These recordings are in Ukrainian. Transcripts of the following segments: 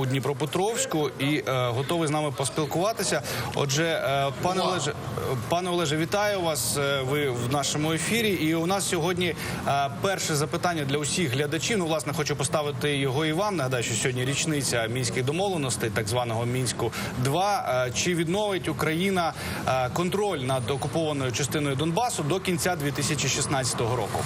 у Дніпропетровську і е, готовий з нами поспілкуватися. Отже, е, пане Олеже, пане Олеже, вітаю вас. е, Ви в нашому ефірі. І у нас сьогодні е, перше запитання для усіх глядачів. Ну, власне, хочу поставити його і вам. Нагадаю, що сьогодні річниця мінських домовленостей, так званого мінську 2 Е, Чи відновить Україна е, контроль над окупованою частиною Донбасу до кінця 2016 року?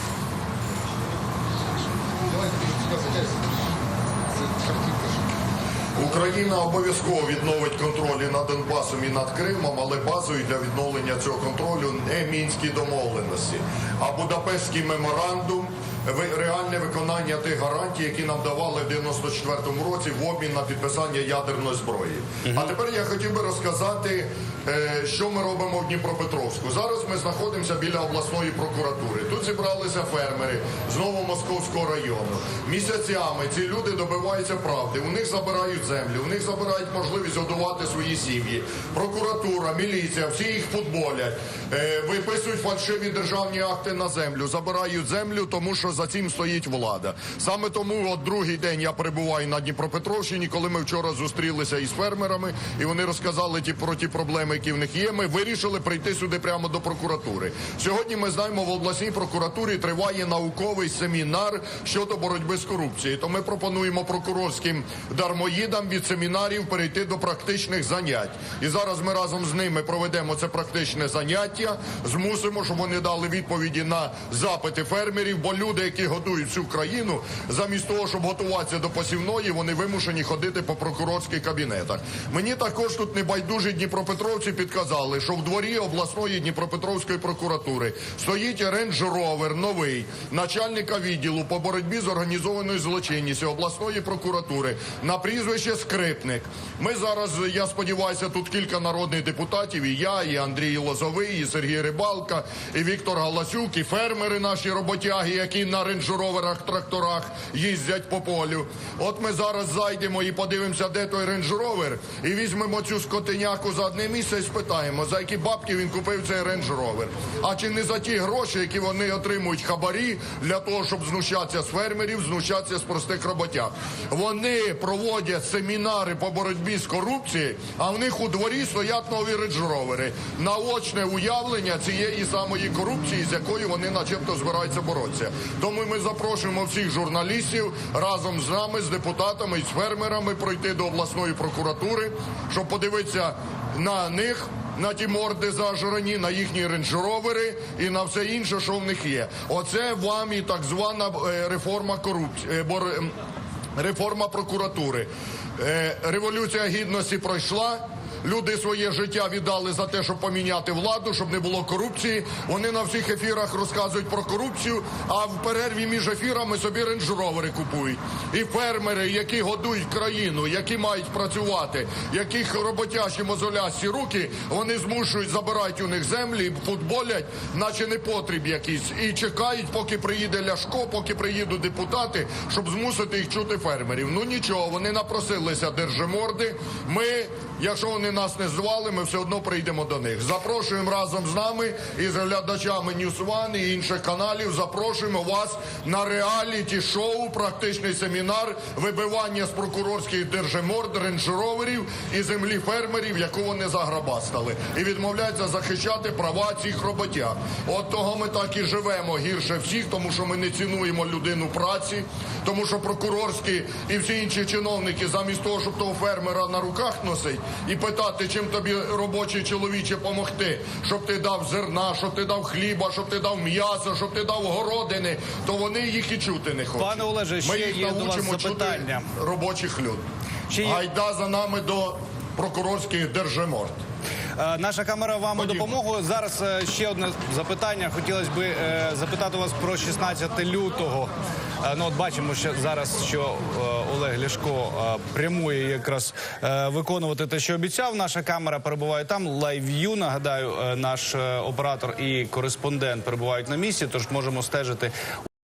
Україна обов'язково відновить контроль і над Донбасом і над Кримом, але базою для відновлення цього контролю не мінські домовленості, а Будапештський меморандум, реальне виконання тих гарантій, які нам давали в 94-му році в обмін на підписання ядерної зброї. А тепер я хотів би розказати, е, що ми робимо в Дніпропетровську. Зараз ми знаходимося біля обласної прокуратури. Тут зібралися фермери з Новомосковського району. Місяцями ці люди добиваються правди. У них забирають землю, у них забирають можливість годувати свої сім'ї. Прокуратура, міліція, всі їх футболять, е, виписують фальшиві державні акти на землю, забирають землю, тому що за цим стоїть влада. Саме тому, от другий день я перебуваю на Дніпропетровщині, коли ми вчора зустрілися із фермерами, і вони розказали ті про ті проблеми, які в них є. Ми вирішили прийти сюди прямо до прокуратури. Сьогодні ми знаємо, в обласній прокуратурі триває науковий семінар щодо боротьби з корупцією. То ми пропонуємо прокурорським дармоїдам від семінарів перейти до практичних занять. І зараз ми разом з ними проведемо це практичне заняття, змусимо, щоб вони дали відповіді на запити фермерів, бо люди, які годують всю країну, замість того, щоб готуватися до посівної, вони вимушені ходити по прокурорських кабінетах. Мені також тут небайдужі Дніпропетровці підказали, що в дворі обласної Дніпропетровської прокуратури стоїть рейндж ровер новий начальника відділу по боротьбі з організованою злочинністю обласної прокуратури на прізвище Скрипник. Ми зараз, я сподіваюся, тут кілька народних депутатів, і я, і Андрій Лозовий, і Сергій Рибалка, і Віктор Галасюк, і фермери наші роботяги, які на рейндж-роверах, тракторах їздять по полю. От ми зараз зайдемо і подивимося, де той рейндж-ровер, і візьмемо цю скотиняку за одне місце і спитаємо, за які бабки він купив цей рейндж-ровер. А чи не за ті гроші, які вони отримують хабарі для того, щоб знущатися з фермерів, знущатися з простих роботяг. Вони проводять семінари по боротьбі з корупцією, а в них у дворі стоять нові рейндж-ровери. Наочне уявлення цієї самої корупції, з якою вони начебто збираються боротися. Тому ми запрошуємо всіх журналістів разом з нами, з депутатами і з фермерами пройти до обласної прокуратури, щоб подивитися на них. На ті морди зажрані, на їхні рейндж-ровери і на все інше, що в них є. Оце вам і так звана е, реформа корупції. ем, Реформа прокуратури. Е, Революція гідності пройшла. Люди своє життя віддали за те, щоб поміняти владу, щоб не було корупції. Вони на всіх ефірах розказують про корупцію, а в перерві між ефірами собі рейндж-ровери купують. І фермери, які годують країну, які мають працювати, яких роботящі мозолясті руки, вони змушують, забирають у них землі, футболять, наче не потріб якийсь, і чекають, поки приїде Ляшко, поки приїдуть депутати, щоб змусити їх чути фермерів. Ну нічого, вони напросилися держиморди. Ми, якщо вони нас не звали, ми все одно прийдемо до них. Запрошуємо разом з нами і з глядачами One і інших каналів. Запрошуємо вас на реаліті шоу, практичний семінар вибивання з прокурорських держиморд, рейндж-роверів і землі фермерів, яку вони заграбастали, і відмовляються захищати права цих роботяг. От того ми так і живемо гірше всіх, тому що ми не цінуємо людину праці, тому що прокурорські і всі інші чиновники, замість того, щоб того фермера на руках носить і питати, чим тобі робочий чоловіче помогти, щоб ти дав зерна, щоб ти дав хліба, щоб ти дав м'ясо, щоб ти дав городини, то вони їх і чути не хочуть. Пане Олеже, Ми їх є до вас запитання. чути робочих люд. Чи є- Гайда за нами до прокурорських держиморд. Е, Наша камера вам у допомогу. Зараз е, ще одне запитання. Хотілося б е, запитати вас про 16 лютого. Ну, от бачимо, що зараз що Олег Ляшко прямує якраз виконувати те, що обіцяв. Наша камера перебуває там. Лайв'ю. Нагадаю, наш оператор і кореспондент перебувають на місці, тож можемо стежити